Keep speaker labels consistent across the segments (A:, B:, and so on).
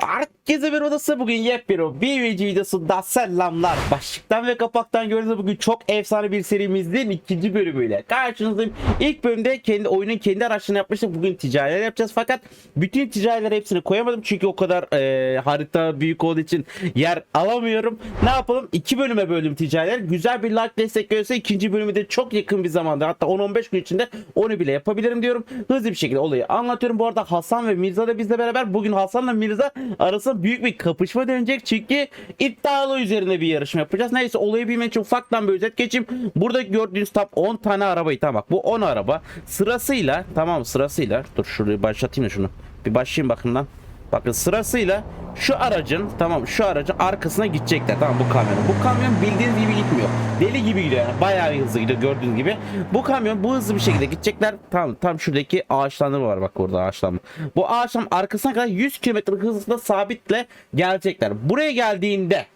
A: Herkese bir odası bugün yepyeni bir video videosunda selamlar. Başlıktan ve kapaktan gördüğünüz bugün çok efsane bir serimizin ikinci bölümüyle karşınızdayım. İlk bölümde kendi oyunun kendi araçlarını yapmıştık. Bugün ticariler yapacağız fakat bütün ticarileri hepsini koyamadım çünkü o kadar e, harita büyük olduğu için yer alamıyorum. Ne yapalım? İki bölüme böldüm ticariler. Güzel bir like destek görürse ikinci bölümü de çok yakın bir zamanda hatta 10-15 gün içinde onu bile yapabilirim diyorum. Hızlı bir şekilde olayı anlatıyorum. Bu arada Hasan ve Mirza da bizle beraber. Bugün Hasan'la Mirza arasında büyük bir kapışma dönecek. Çünkü iddialı üzerine bir yarışma yapacağız. Neyse olayı bilmek için ufaktan bir özet geçeyim. Burada gördüğünüz top 10 tane arabayı tamam bak bu 10 araba sırasıyla tamam sırasıyla dur şurayı başlatayım da şunu. Bir başlayayım bakın. Bakın sırasıyla şu aracın tamam şu aracın arkasına gidecekler tamam bu kamyonun. Bu kamyon bildiğiniz gibi gitmiyor. Deli gibi gidiyor yani bayağı bir hızlı gidiyor gördüğünüz gibi. Bu kamyon bu hızlı bir şekilde gidecekler. Tam tam şuradaki ağaçlandırma var bak orada ağaçlanma. Bu ağaçlanma arkasına kadar 100 km hızla sabitle gelecekler. Buraya geldiğinde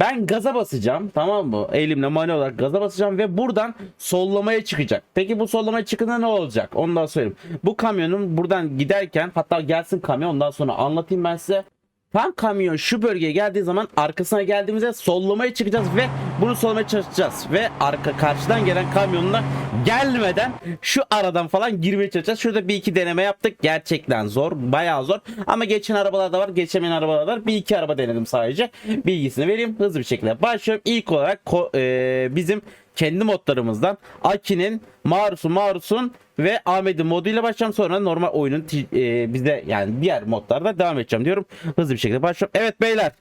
A: ben gaza basacağım tamam mı? Elimle mani olarak gaza basacağım ve buradan sollamaya çıkacak. Peki bu sollamaya çıkınca ne olacak? Ondan söyleyeyim. Bu kamyonun buradan giderken hatta gelsin kamyon ondan sonra anlatayım ben size. Tam kamyon şu bölgeye geldiği zaman arkasına geldiğimizde sollamaya çıkacağız ve bunu sollamaya çalışacağız. Ve arka karşıdan gelen kamyonla gelmeden şu aradan falan girmeye çalışacağız. Şurada bir iki deneme yaptık. Gerçekten zor. Bayağı zor. Ama geçen arabalar da var. Geçemeyen arabalar da var. Bir iki araba denedim sadece. Bilgisini vereyim. Hızlı bir şekilde başlıyorum. İlk olarak e, bizim kendi modlarımızdan Aki'nin, Marus'un, Marus'un ve Ahmet'in moduyla başlayacağım. Sonra normal oyunun e, bize yani diğer modlarda devam edeceğim diyorum. Hızlı bir şekilde başlıyorum. Evet beyler.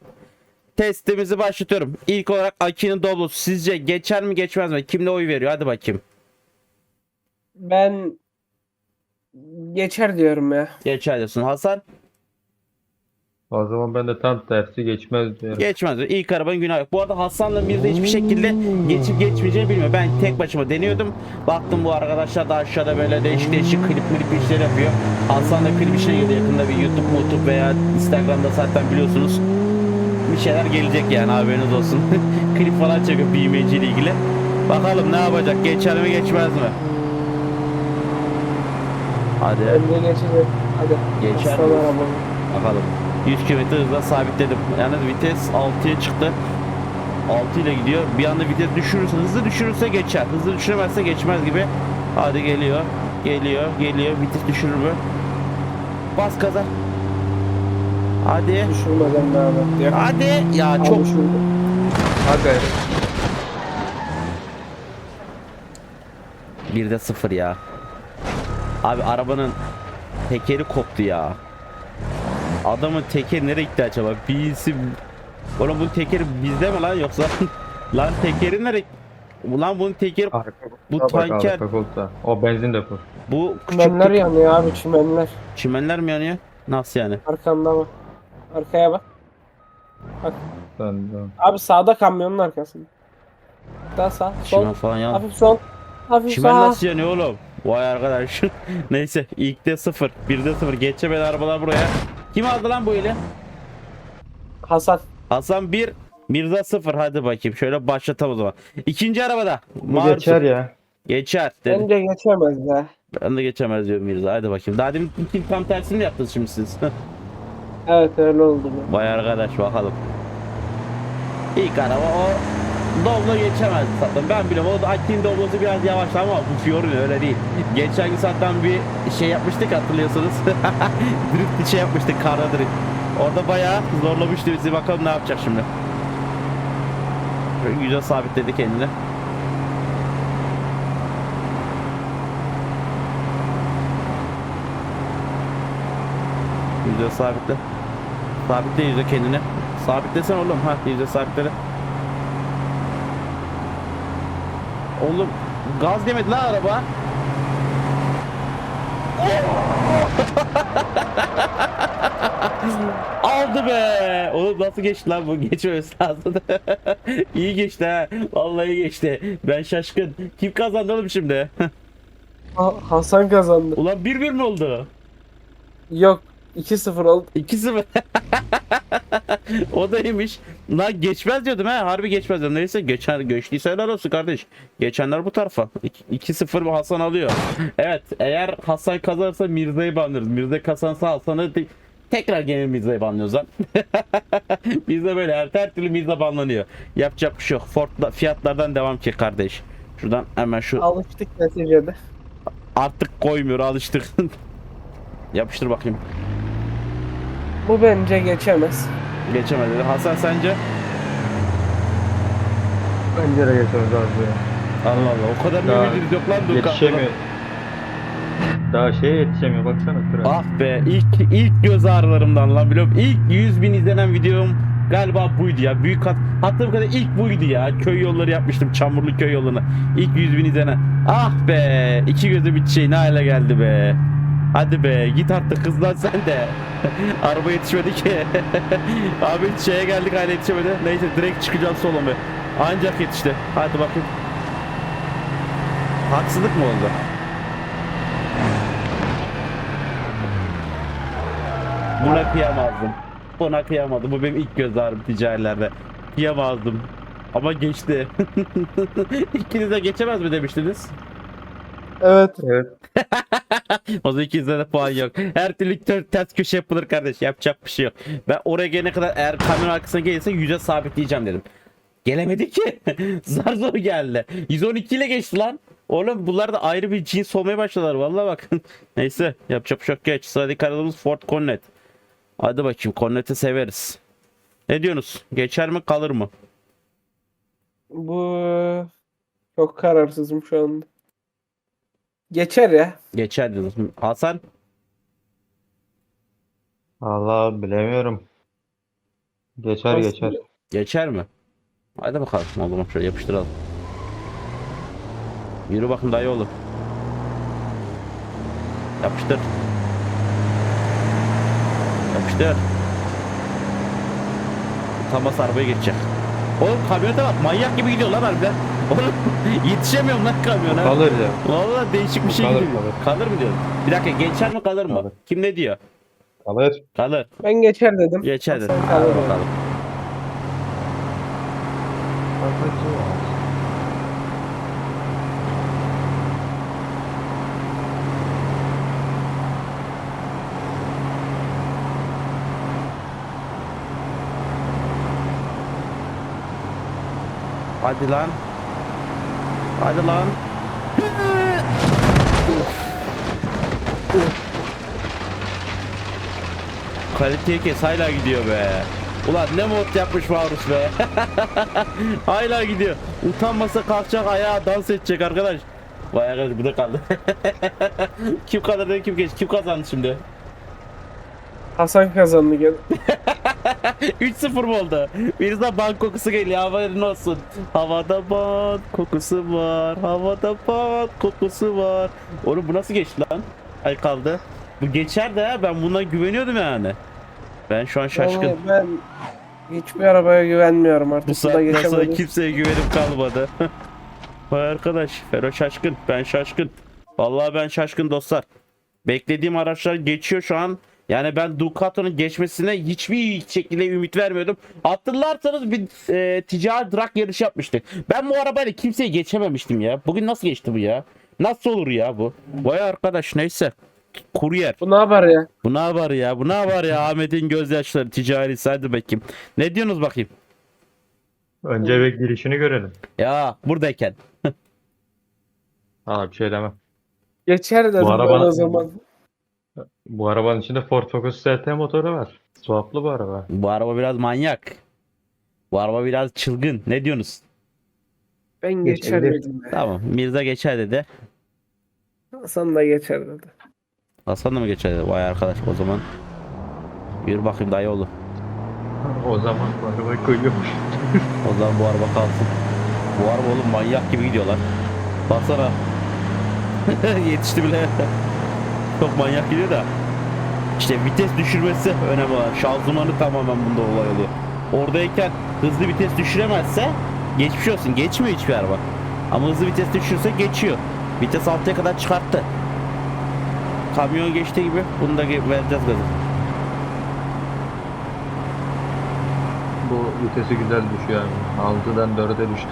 A: Testimizi başlatıyorum. İlk olarak Aki'nin Doblo'su sizce geçer mi geçmez mi? Kimle oy veriyor? Hadi bakayım.
B: Ben geçer diyorum ya.
A: Geçer diyorsun. Hasan
C: O zaman ben de tam tersi geçmez diyorum.
A: geçmez diyor. İlk arabanın günahı yok. Bu arada Hasan'la Mirza hiçbir şekilde geçip geçmeyeceğini bilmiyor. Ben tek başıma deniyordum. Baktım bu arkadaşlar da aşağıda böyle değişik değişik klip klip işler yapıyor. Hasan da klip işine girdi yakında bir YouTube, YouTube veya Instagram'da zaten biliyorsunuz. Bir şeyler gelecek yani haberiniz olsun. klip falan çekiyor BMC ile ilgili. Bakalım ne yapacak? Geçer mi geçmez mi? Hadi
B: Ben de geçecek. Hadi.
A: Geçer
B: Aslan
A: mi? bakalım. 100 km hızla sabitledim. Yani vites 6'ya çıktı. 6 ile gidiyor. Bir anda vites düşürürse, hızlı düşürürse geçer. Hızlı düşüremezse geçmez gibi. Hadi geliyor. Geliyor, geliyor. Vites düşürür mü? Bas gaza. Hadi.
B: Düşürmeden devam et diyor.
A: Hadi. Ya
B: Al
A: çok
B: düşürdü.
C: Hadi.
A: Bir de sıfır ya. Abi arabanın tekeri koptu ya. Adamın tekeri nereye gitti acaba? Birisi... Oğlum bunun tekeri bizde mi lan yoksa? lan tekeri nereye? Ulan bunun tekeri
C: Arka
A: Bu
C: bak,
A: tanker-
C: arka koltuğa. O benzin depo.
A: bu küçük
B: Çimenler
A: tek-
B: yanıyor abi çimenler.
A: çimenler mi yanıyor? Nasıl yani?
B: Arkanda bak. Arkaya bak.
C: Sen, sen.
B: Abi sağda kamyonun arkasında. Daha sağ. Sol.
A: Çimen falan yan.
B: Hafif sol. Hafif
A: Çimen
B: sağ.
A: nasıl yanıyor oğlum? Vay arkadaş. Neyse ilkte sıfır. Birde sıfır. Geçemedi arabalar buraya. Kim aldı lan bu eli?
B: Hasan.
A: Hasan 1, Mirza 0. Hadi bakayım. Şöyle başlatalım o zaman. İkinci arabada.
C: Bu geçer ya.
A: Geçer. Dedi.
B: Bence geçemez ya.
A: Ben de geçemez diyor Mirza. Hadi bakayım. Daha demin kim tam tersini yaptınız şimdi siz?
B: Evet öyle oldu. bu.
A: Vay arkadaş bakalım. İlk araba o Doblo geçemez zaten. Ben biliyorum o da Akkin Doblo'su biraz yavaş ama bu Fiorino öyle değil. Geçen gün zaten bir şey yapmıştık hatırlıyorsunuz. drift bir şey yapmıştık karda drift. Orada bayağı zorlamıştı bizi. Bakalım ne yapacak şimdi. Güzel sabitledi kendini. Yüzde sabitle. Sabitle yüzde kendini. Sabitlesen oğlum. Ha yüzde sabitledi. Oğlum gaz demedi lan araba. Aldı be. Oğlum nasıl geçti lan bu? Geçmemesi lazım. İyi geçti ha. Vallahi geçti. Ben şaşkın. Kim kazandı oğlum şimdi?
B: Ha- Hasan kazandı.
A: Ulan 1-1 mi oldu?
B: Yok. 2-0 oldu.
A: 2-0. o da iyiymiş. Lan geçmez diyordum ha. Harbi geçmez diyordum. Neyse geçen geçtiyse helal olsun kardeş. Geçenler bu tarafa. 2-0 bu Hasan alıyor. Evet eğer Hasan kazanırsa Mirza'yı banlarız. Mirza kazansa Hasan'ı Tekrar gene Mirza'yı banlıyoruz lan. De böyle her, her türlü Mirza banlanıyor. Yapacak bir şey yok. Ford'la fiyatlardan devam ki kardeş. Şuradan hemen şu
B: Alıştık neticede.
A: artık koymuyor alıştık. Yapıştır bakayım.
B: Bu bence geçemez.
A: Geçemedi. Hasan sence?
C: Bence de geçiyoruz abi.
A: Allah Allah o kadar
C: Daha
A: ümidiniz yok lan dur
C: Yetişemiyor. Daha şeye yetişemiyor baksana kral.
A: Ah be ilk ilk göz ağrılarımdan lan biliyorum. İlk 100 bin izlenen videom galiba buydu ya. Büyük hat hatırladığım kadar ilk buydu ya. Köy yolları yapmıştım. Çamurlu köy yollarını. İlk 100 bin izlenen. Ah be iki gözü bir şey ne hale geldi be. Hadi be git artık hızlan sen de. Araba yetişmedi ki. Abi şeye geldik hala yetişemedi. Neyse direkt çıkacağım sola be. Ancak yetişti. Hadi bakayım. Haksızlık mı oldu? Buna kıyamazdım. Buna kıyamadım. Bu benim ilk göz ağrım ticarilerde. Kıyamazdım. Ama geçti. İkiniz de geçemez mi demiştiniz?
B: Evet.
C: Evet.
A: O zaman ikinizde de puan yok. Her türlü ters, ters köşe yapılır kardeş. Yapacak bir şey yok. Ben oraya gelene kadar eğer kamyon arkasına gelirse yüze sabitleyeceğim dedim. Gelemedi ki. zar zor geldi. 112 ile geçti lan. Oğlum bunlar da ayrı bir cins olmaya başladılar. Vallahi bak. Neyse yapacak bir şey yok. Geç. Sıradaki aradığımız Ford Cornet. Hadi bakayım Cornet'i severiz. Ne diyorsunuz? Geçer mi kalır mı?
B: Bu çok kararsızım şu anda. Geçer ya.
A: Geçer diyorsunuz. Hasan?
C: Allah bilemiyorum. Geçer
B: Aslında-
C: geçer.
A: Geçer mi? Hadi bakalım o zaman şöyle yapıştıralım. Yürü bakın dayı oğlum. Yapıştır. Yapıştır. Tam bas arabaya geçecek. Oğlum kamyonete bak manyak gibi gidiyor lan harbiden. Oğlum yetişemiyorum lan kamyona.
C: Kalır ya.
A: Vallahi değişik bir şey
C: Kalır,
A: gidiyor. Kalır mı diyorsun? Bir dakika geçer mi kalır mı?
C: Kalır.
A: Kim ne diyor?
C: Kalır.
A: Kalır.
B: Ben geçer dedim.
A: Geçer dedi.
B: Hasan
A: Hadi
B: kalır.
A: bakalım. Hadi lan. Hadi lan. Kaliteyi kes hala gidiyor be. Ulan ne mod yapmış Varus be. hala gidiyor. Utanmasa kalkacak ayağa dans edecek arkadaş. Vay arkadaş bu da kaldı. kim kazandı kim geç kim kazandı şimdi?
B: Hasan kazandı gene.
A: 3-0 mı oldu? Birinizden ban kokusu geliyor haberin olsun. Havada ban kokusu var. Havada ban kokusu var. Oğlum bu nasıl geçti lan? Ay kaldı. Bu geçer de ya ben buna güveniyordum yani. Ben şu an şaşkın.
B: Vallahi Ben hiçbir arabaya güvenmiyorum artık.
A: Bu saatten sonra kimseye güvenim kalmadı. Vay arkadaş Fero şaşkın. Ben şaşkın. Vallahi ben şaşkın dostlar. Beklediğim araçlar geçiyor şu an. Yani ben Ducato'nun geçmesine hiçbir şekilde ümit vermiyordum. Hatırlarsanız bir e, ticari drag yarışı yapmıştık. Ben bu arabayla kimseyi geçememiştim ya. Bugün nasıl geçti bu ya? Nasıl olur ya bu? Vay arkadaş neyse. Kuryer.
B: Bu ne haber ya?
A: Bu ne var ya? Bu ne var ya? Ahmet'in gözyaşları ticari hadi bakayım. Ne diyorsunuz bakayım?
C: Önce eve girişini görelim.
A: Ya buradayken.
C: Aa bir şey demem.
B: Geçer dedim ben
C: arabanın-
B: o zaman.
C: Bu arabanın içinde Ford Focus ST motoru var. Swaplı bu araba.
A: Bu araba biraz manyak. Bu araba biraz çılgın. Ne diyorsunuz?
B: Ben geçer dedim.
A: Tamam. Mirza geçer dedi.
B: Hasan da geçer dedi.
A: Hasan da mı geçer dedi? Vay arkadaş o zaman. Bir bakayım dayı oğlu.
C: O zaman bu arabayı koyuyormuş.
A: O zaman bu araba kalsın. Bu araba oğlum manyak gibi gidiyorlar. Baksana. Yetişti bile. Çok manyak gidiyor da. İşte vites düşürmesi önemli olan. Şanzımanı tamamen bunda olay oluyor. Oradayken hızlı vites düşüremezse geçmiş olsun. Geçmiyor hiçbir araba. Ama hızlı vites düşürse geçiyor. Vites 6'ya kadar çıkarttı. Kamyon geçtiği gibi bunu da vereceğiz gazı.
C: Bu vitesi güzel düşüyor yani. 6'dan 4'e düştü.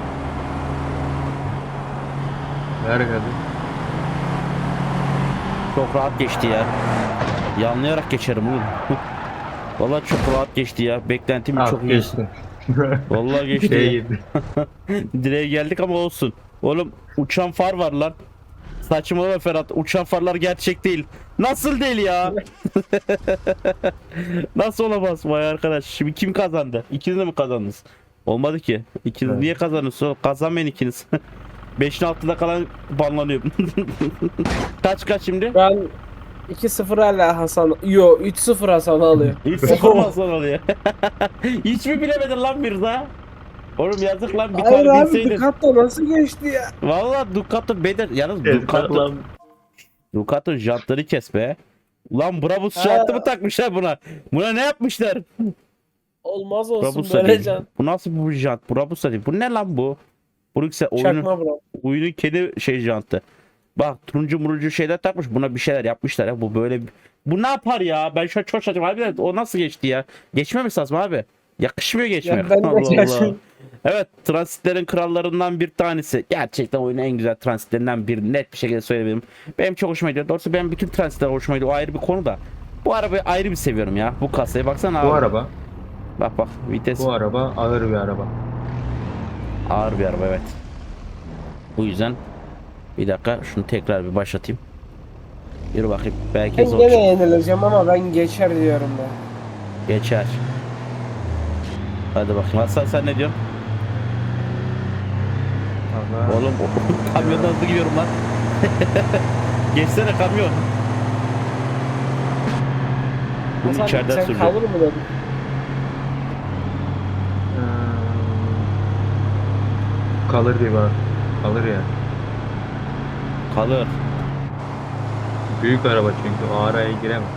C: Ver gazı.
A: Çok rahat geçti ya. Yanlayarak geçerim oğlum. Vallahi çok rahat geçti ya. Beklentim
C: Ah
A: çok iyi.
C: geçtin.
A: Vallahi geçti.
C: Girdi.
A: Direğe geldik ama olsun. Oğlum uçan far var lan. Saçmalama Ferhat. Uçan farlar gerçek değil. Nasıl değil ya? Nasıl olamaz vay arkadaş? Şimdi kim kazandı? İkiniz de mi kazandınız? Olmadı ki. İkiniz
C: Evet.
A: niye kazandınız? Kazanmayın ikiniz. 5'in altında kalan banlanıyor. kaç kaç şimdi?
B: Ben 2-0 hala Hasan. Yo 3-0 Hasan alıyor.
A: Hiç sıfır mı Hasan oluyor? Hiç mi bilemedin lan Mirza? Oğlum yazık lan bir
B: Hayır
A: tane
B: abi
A: bilseydin.
B: Ducato nasıl geçti ya?
A: Valla Ducato bedel. Yalnız
C: Evet,
A: Ducato,
C: lan.
A: Ducato jantları kes be. Ulan Brabus jantı mı takmışlar buna? Buna ne yapmışlar?
B: Olmaz olsun
A: Brabus
B: böyle can.
A: Bu nasıl bu jant? Brabus değil. Bu ne lan bu? Brüksel oyunun,
B: Çakma bro.
A: oyunun kedi şey jantı. Bak turuncu muruncu şeyler takmış. Buna bir şeyler yapmışlar ya. Bu böyle bu ne yapar ya? Ben şu an çok şaşırdım. Harbiden o nasıl geçti ya? Geçmemiş lazım abi. Yakışmıyor geçmek.
B: Ya ben de
A: Allah Allah.
B: şaşırdım.
A: Evet transitlerin krallarından bir tanesi. Gerçekten oyunun en güzel transitlerinden bir net bir şekilde söyleyebilirim. Benim çok hoşuma gidiyor. Doğrusu benim bütün transitler hoşuma gidiyor. O ayrı bir konu da. Bu arabayı ayrı bir seviyorum ya. Bu kasayı baksana abi.
C: Bu araba,
A: Bak bak vites
C: bu araba ağır bir araba.
A: Ağır bir araba evet. Bu yüzden bir dakika şunu tekrar bir başlatayım. Yürü bakayım belki
B: Ben
A: zor
B: gene yenileceğim ama ben geçer diyorum ya.
A: geçer. Hadi bakayım Hasan sen ne diyorsun?
C: Allah.
A: Oğlum kamyondan hızlı gidiyorum lan. Geçsene kamyon. Bunu
B: Hasan
A: içeriden
B: sen
A: sürdü.
B: kalır mı dedim.
C: Kalır diye bana. Kalır ya.
A: Kalır.
C: Büyük araba çünkü o araya giremez.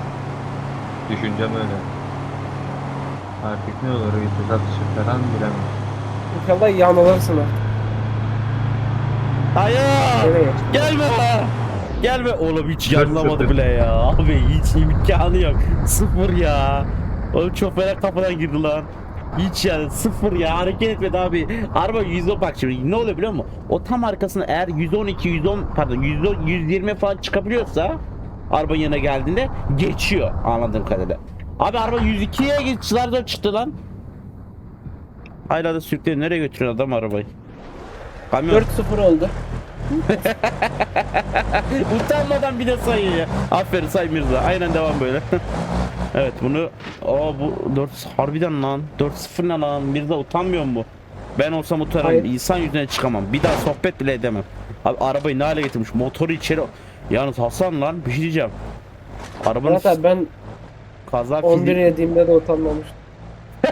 C: Düşüncem öyle. Artık ne olur vites atışı falan bilemem.
B: İnşallah yanılırsın ha.
A: Hayır.
B: Nereye?
A: Gelme la. Gelme. Oğlum hiç yanlamadı bile ya. Abi hiç imkanı yok. Sıfır ya. Oğlum çok fena kafadan girdi lan. Hiç yani sıfır ya hareket etmedi abi. Araba 110 bak şimdi ne oluyor biliyor musun? O tam arkasına eğer 112 110 pardon 110 120 falan çıkabiliyorsa arabanın yanına geldiğinde geçiyor anladığım kadarıyla. Abi araba 102'ye geçtiler de çıktı lan. Hala da sürüklüyor. Nereye götürüyor adam arabayı? Kamyon.
B: 4-0 oldu.
A: Utanmadan bir de sayıyor ya. Aferin say Mirza. Aynen devam böyle. evet bunu Aa bu 4 harbiden lan. 4-0 ne lan? Mirza utanmıyor mu? Ben olsam utanırım.
B: Hayır.
A: İnsan yüzüne çıkamam. Bir daha sohbet bile edemem. Abi arabayı ne hale getirmiş? Motoru içeri. Yalnız Hasan lan bir şey diyeceğim. Arabanın
B: Murat abi ben
A: kaza
B: 11
A: fiziği...
B: yediğimde de utanmamıştım.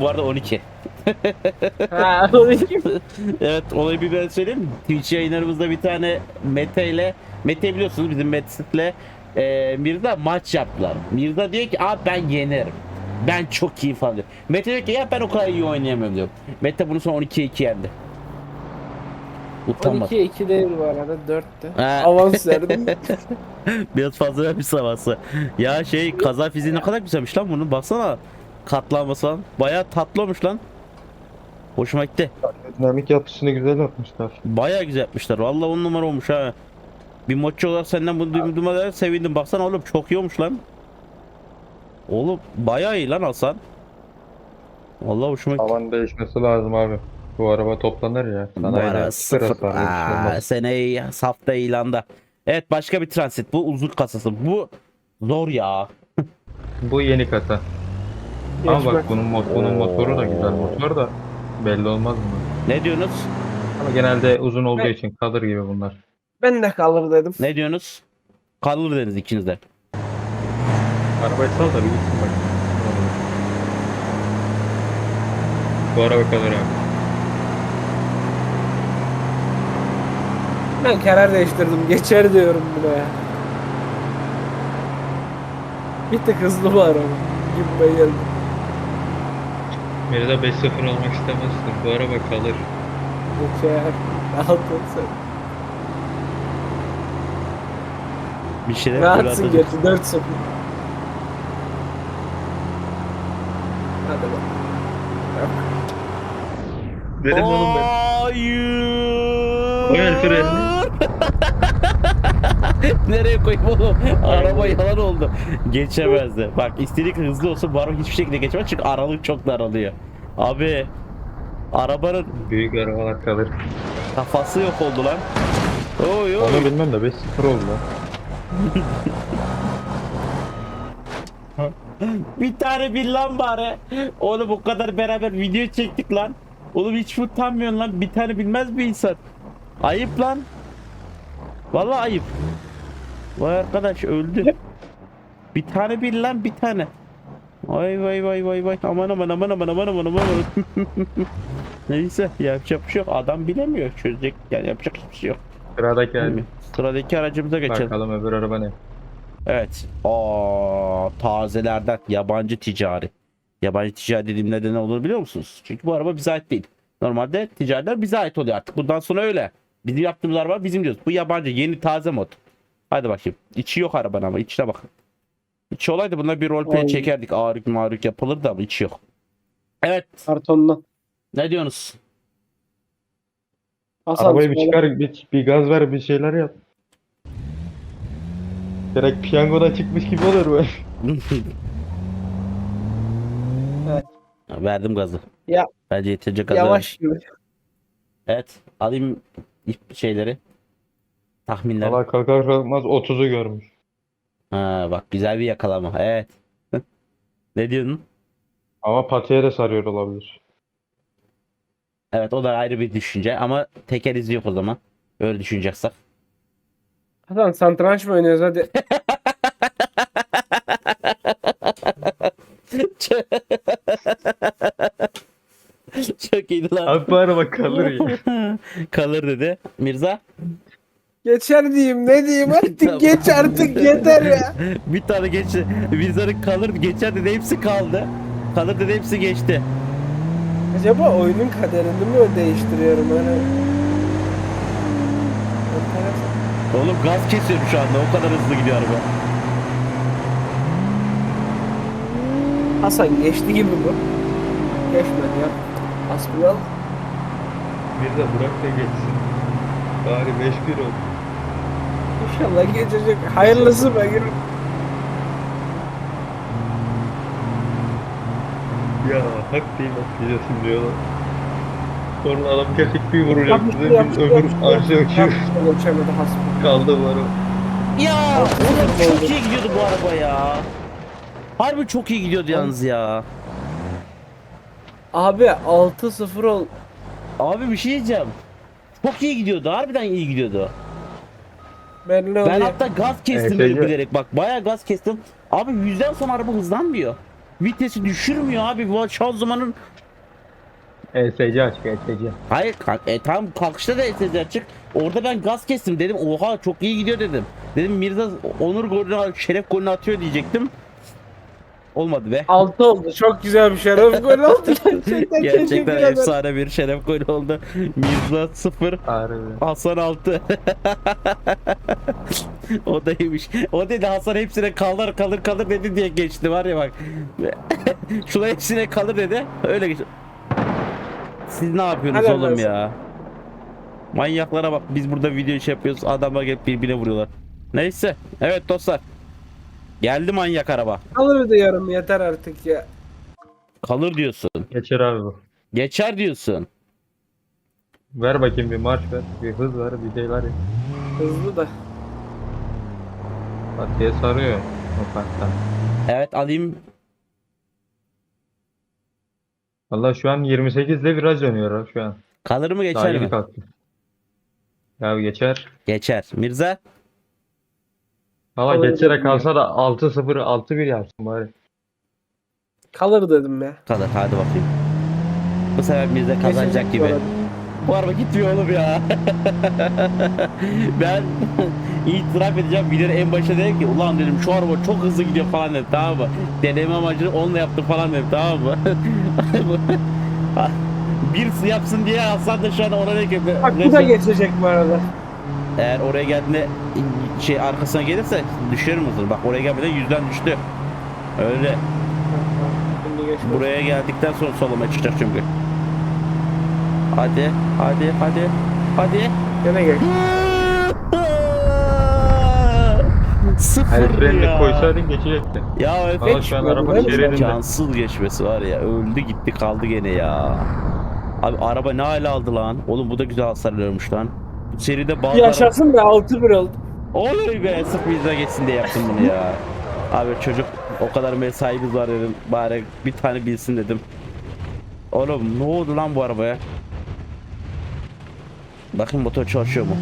A: Bu arada 12.
B: ha
A: evet olayı bir ben söyleyeyim mi? Twitch yayınlarımızda bir tane Mete ile Mete biliyorsunuz bizim Metesit'le e, Mirza maç yaptılar. Mirza diyor ki abi ben yenerim. Ben çok iyi falan diyor. Mete diyor ki ya ben o kadar iyi oynayamıyorum diyor. Mete bunu sonra 12'ye 2 yendi. Utanmadı.
B: 12'ye 2 değil bu arada 4'tü.
A: Ha.
B: Avans verdim.
A: Biraz fazla vermiş havası. Ya şey kaza fiziği ne kadar güzelmiş lan bunun baksana. Katlanması falan. Bayağı tatlı olmuş lan. Hoşuma gitti.
C: Dinamik yapısını güzel yapmışlar.
A: Bayağı güzel yapmışlar. Vallahi on numara olmuş ha. Bir moççu olarak senden bunu duyduğuma da sevindim. Baksana oğlum çok iyi olmuş lan. Oğlum bayağı iyi lan Hasan. Vallahi hoşuma gitti.
C: Havan değişmesi lazım abi. Bu araba toplanır ya.
A: Ara
C: sıfır
A: Aa, seneyi safta ilanda. Evet başka bir transit. Bu uzun kasası. Bu zor ya.
C: Bu yeni kasa. Ama bak bunun, mo- bunun motoru da güzel motor da belli olmaz mı?
A: Ne diyorsunuz?
C: Ama genelde uzun olduğu
B: Evet.
C: için kalır gibi bunlar.
B: Ben de kalır dedim.
A: Ne diyorsunuz? Kalır deniz ikiniz de.
C: Arabayı sal da bir gitsin bak. Bu araba kalır abi.
B: Ben karar değiştirdim. Geçer diyorum buna ya. Bir tık hızlı bu araba. Gibime geldi.
C: Mirza 5-0 olmak istemezsin. Bu araba kalır.
B: Geçer. Rahat ol sen.
A: Bir şeyler
B: Rahatsın gerçi 4 0 Hadi bak.
C: Dedim oğlum ben.
A: Hayır.
C: Koy el frenini.
A: Nereye koyayım oğlum? Araba yalan oldu. Geçemezdi. Bak istedik hızlı olsun bu araba hiçbir şekilde geçemez çünkü aralık çok daralıyor. Abi arabanın
C: Büyük arabalar kalır.
A: kafası yok oldu lan. Oy oy.
C: Onu bilmem de 5-0 oldu lan.
A: Bir tane bil lan bari. Oğlum bu kadar beraber video çektik lan. Oğlum hiç utanmıyorsun lan. Bir tane bilmez bir insan. Ayıp lan. Vallahi ayıp. Vay arkadaş öldü. Bir tane bil lan bir tane. Vay vay vay vay vay. Aman aman aman aman aman aman aman. Neyse yapacak bir şey yok. Adam bilemiyor. Çözecek yani yapacak hiçbir şey yok.
C: Sıradaki el.
A: Sıradaki aracımıza geçelim.
C: Bakalım öbür araba ne?
A: Evet. Aa, tazelerden yabancı ticari. Yabancı ticari dediğimde de ne olur biliyor musunuz? Çünkü bu araba bize ait değil. Normalde ticariler bize ait oluyor artık. Bundan sonra öyle. Bizim yaptığımız araba bizim diyoruz. Bu yabancı yeni taze mod. Hadi bakayım. İçi yok arabanın ama içine bakın. İçi olaydı bunda bir roleplay
B: Ay.
A: çekerdik. Ağrık mağrık yapılırdı ama içi yok. Evet.
B: Kartondan.
A: Ne diyorsunuz?
B: Hasan
C: Arabayı bir çıkar, bir, bir gaz ver, bir şeyler yap. Direkt piyangodan çıkmış gibi olur bu.
A: Verdim gazı.
B: Ya.
A: Bence yeterince gazı
B: Yavaş gibi.
A: Evet. Alayım ip şeyleri. Tahminler.
C: Valla kalkar kalkmaz 30'u görmüş.
A: Ha bak güzel bir yakalama. Evet. ne diyorsun?
C: Ama patiye de sarıyor olabilir.
A: Evet o da ayrı bir düşünce ama teker izi yok o zaman. Öyle düşüneceksek.
B: Hasan satranç mı oynuyoruz hadi.
A: Çok iyiydi lan.
C: Abi bu araba kalır ya.
A: Kalır dedi. Mirza
B: Geçer diyeyim ne diyeyim
A: Tamam.
B: artık geç artık yeter ya.
A: bir tane geç. Mirza'nın kalır geçer dedi hepsi kaldı. Kalır dedi hepsi geçti.
B: Acaba oyunun kaderini mi değiştiriyorum hani? Enteresan.
A: Oğlum gaz kesiyorum şu anda. O kadar hızlı gidiyor araba.
B: Hasan geçti gibi bu. Geçmedi ya. Hasbunal.
C: Bir de bırak da geçsin. Bari 5-1 oldu.
B: İnşallah geçecek. Hayırlısı be yürü.
C: Ya hak değil bak diyeceksin diyorlar. Sonra adam gerçek bir vuracak bize biz öbür arşa uçuyor. Kaldı bu araba.
A: Ya oğlum çok iyi gidiyordu bu araba ya. Harbi çok iyi gidiyordu yalnız ya.
B: Abi 6-0 ol.
A: Abi bir şey diyeceğim. Çok iyi gidiyordu. Harbiden iyi gidiyordu.
B: Belli
A: Ben
B: oluyor.
A: hatta gaz kestim
C: Evet,
A: böyle bilerek. Bak bayağı gaz kestim. Abi yüzden sonra araba hızlanmıyor. Vitesi düşürmüyor abi. Bu şanzımanın
C: ESC aç ESC.
A: Hayır kalk, e, tam kalkışta da SSD açık. Orada ben gaz kestim dedim. Oha çok iyi gidiyor dedim. Dedim Mirza onur golünü şeref golünü atıyor diyecektim. Olmadı be.
B: 6 oldu. Çok güzel bir şeref gol oldu. Gerçekten,
A: Gerçekten efsane bir şeref golü oldu. Mirza 0,
C: Harbi.
A: Hasan 6. o da iyiymiş. O dedi Hasan hepsine kalır kalır kalır dedi diye geçti var ya bak. Şuna hepsine kalır dedi. Öyle geçti. Siz ne yapıyorsunuz
B: Helal
A: oğlum
B: olsun.
A: ya? Manyaklara bak biz burada video iş yapıyoruz adamlar gelip birbirine vuruyorlar. Neyse evet dostlar. Geldi manyak araba.
B: Alır diyorum yeter artık ya.
A: Kalır diyorsun.
C: Geçer abi bu.
A: Geçer diyorsun.
C: Ver bakayım bir marş ver. Bir hız ver bir şeyler yap.
B: Hızlı da.
C: Patiye sarıyor. O parkta.
A: Evet alayım.
C: Valla şu an 28'de viraj dönüyor ha şu an.
A: Kalır mı
C: Daha
A: geçer
C: yeni
A: mi?
C: kalktı. Ya geçer.
A: Geçer. Mirza
C: Valla
B: Kalır
C: geçere
B: dedim
C: kalsa da 6-0 6-1 yapsın bari.
B: Kalır dedim ya.
A: kalır hadi bakayım. Bu sefer Mirza kazanacak
B: Geçecek
A: gibi.
B: bu
A: araba gitmiyor oğlum ya. ben itiraf edeceğim videonun en başında dedim ki ulan dedim şu araba çok hızlı gidiyor falan dedim tamam mı? Deneme amacını onunla yaptım falan dedim tamam mı? bir sı yapsın diye Hasan da şu an oraya.
B: Bak bu da geçecek bu arada.
A: Eğer oraya geldiğinde şey arkasına gelirse düşer misin? Bak oraya gelmeden yüzden düştü. Öyle buraya geldikten sonra soluma çıkacak çünkü. Hadi hadi hadi hadi.
B: Gene geç.
A: Sıfır
C: frenle
A: ya.
C: koysaydın geçecekti.
A: Ya
C: Valla şu an araba şeridinde.
A: Cansız geçmesi var ya. Öldü gitti kaldı gene ya. Abi araba ne hale aldı lan? Oğlum bu da güzel hasar veriyormuş lan. Bu seride bazı araba...
B: Yaşasın be 6-1 oldu.
A: Olur be sırf bizde geçsin diye yaptım bunu ya. Abi çocuk o kadar mesaimiz var dedim. Bari bir tane bilsin dedim. Oğlum ne oldu lan bu arabaya? Bakın motor çalışıyor mu?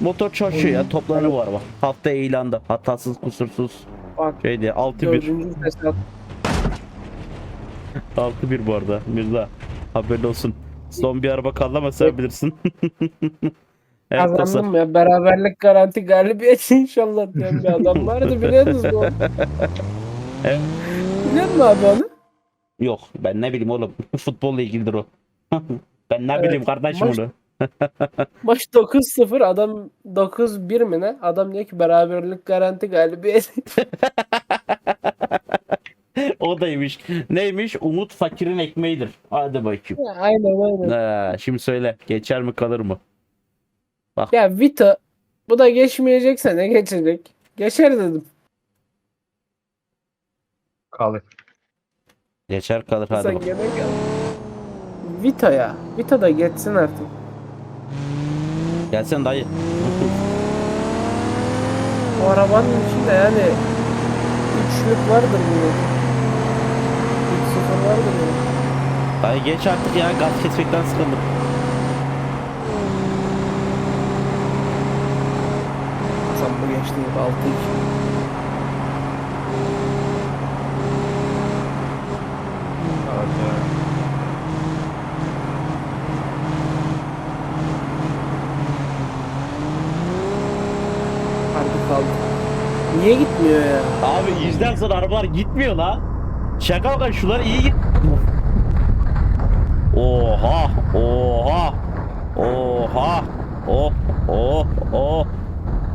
A: Motor çalışıyor ya toplanır bu araba. Hafta ilandı. Hatasız kusursuz.
B: Bak
A: Şeydi 6-1.
B: dördüncü fesat.
A: 6-1 bu arada Mirza. Haberin olsun. Son bir araba kaldı ama sen bilirsin. evet.
B: Kazandım ya. Beraberlik garanti galibiyet inşallah diyen bir adam vardı biliyorsunuz bu.
A: Evet.
B: Biliyor musun abi onu?
A: Yok ben ne bileyim oğlum. Futbolla ilgilidir o. ben ne
B: Evet,
A: bileyim kardeşim
B: maç-
A: onu.
B: Maç 9-0 adam 9-1 mi ne? Adam diyor ki beraberlik garanti galibiyet.
A: o daymış. Neymiş? Umut fakirin ekmeğidir. Hadi bakayım.
B: aynen aynen.
A: Ha, şimdi söyle. Geçer mi kalır mı?
B: Ya Vito bu da geçmeyecekse ne geçecek? Geçer dedim.
C: Kalır.
A: Geçer kalır hadi
B: Sen
A: bak.
B: gene gel. Vito ya. Vito da geçsin artık.
A: Gelsen dayı.
B: O arabanın içinde yani üçlük vardır bunun. 3-0 vardır yani.
A: Dayı geç artık ya. Gaz kesmekten sıkıldım.
B: Geçti 6-2.
C: Kalır.
B: Harbi kaldı. Niye gitmiyor ya?
A: Abi yüzden sonra arabalar gitmiyor la. Şaka bakın şular iyi git. Oha, oha, oha, oh, oh, oh.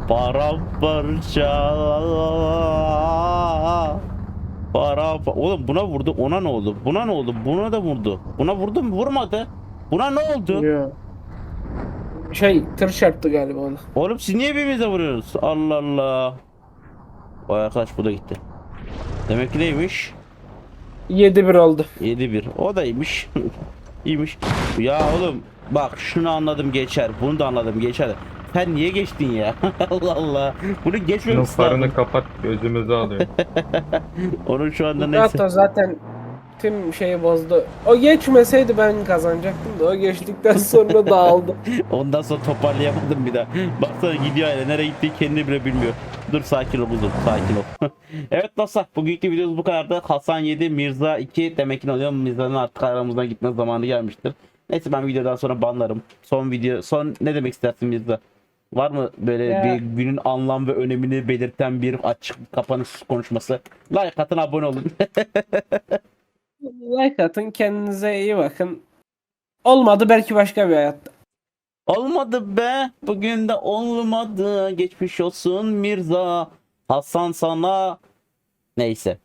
A: Paramparça. Para, oğlum buna vurdu, ona ne oldu? Buna ne oldu? Buna da vurdu. Buna vurdu mu? Vurmadı. Buna ne oldu?
B: Şey tır çarptı galiba onu.
A: Oğlum siz niye birbirinize vuruyorsunuz? Allah Allah. Vay arkadaş bu da gitti. Demek ki neymiş?
B: 7-1 oldu.
A: 7-1. O da iyiymiş. İyiymiş. Ya oğlum bak şunu anladım geçer. Bunu da anladım geçer. Sen niye geçtin ya? Allah Allah. Bunu
C: Şunun
A: geçmemişsin.
C: farını kapat gözümüzü alıyor.
A: Onun şu anda neyse.
B: Hatta zaten tüm şeyi bozdu. O geçmeseydi ben kazanacaktım da o geçtikten sonra dağıldı.
A: Ondan sonra toparlayamadım bir daha. Baksana gidiyor öyle. Nereye gittiği kendi bile bilmiyor. Dur sakin ol kuzum. Sakin ol. evet dostlar. Bugünkü videomuz bu kadardı. Hasan 7, Mirza 2. Demek ki ne oluyor? Mirza'nın artık aramızdan gitme zamanı gelmiştir. Neyse ben videodan sonra banlarım. Son video. Son ne demek istersin Mirza? Var mı böyle
B: Ya.
A: bir günün anlam ve önemini belirten bir açık kapanış konuşması? Like atın abone olun.
B: like atın kendinize iyi bakın. Olmadı belki başka bir hayatta.
A: Olmadı be. Bugün de olmadı. Geçmiş olsun Mirza. Hasan sana. Neyse.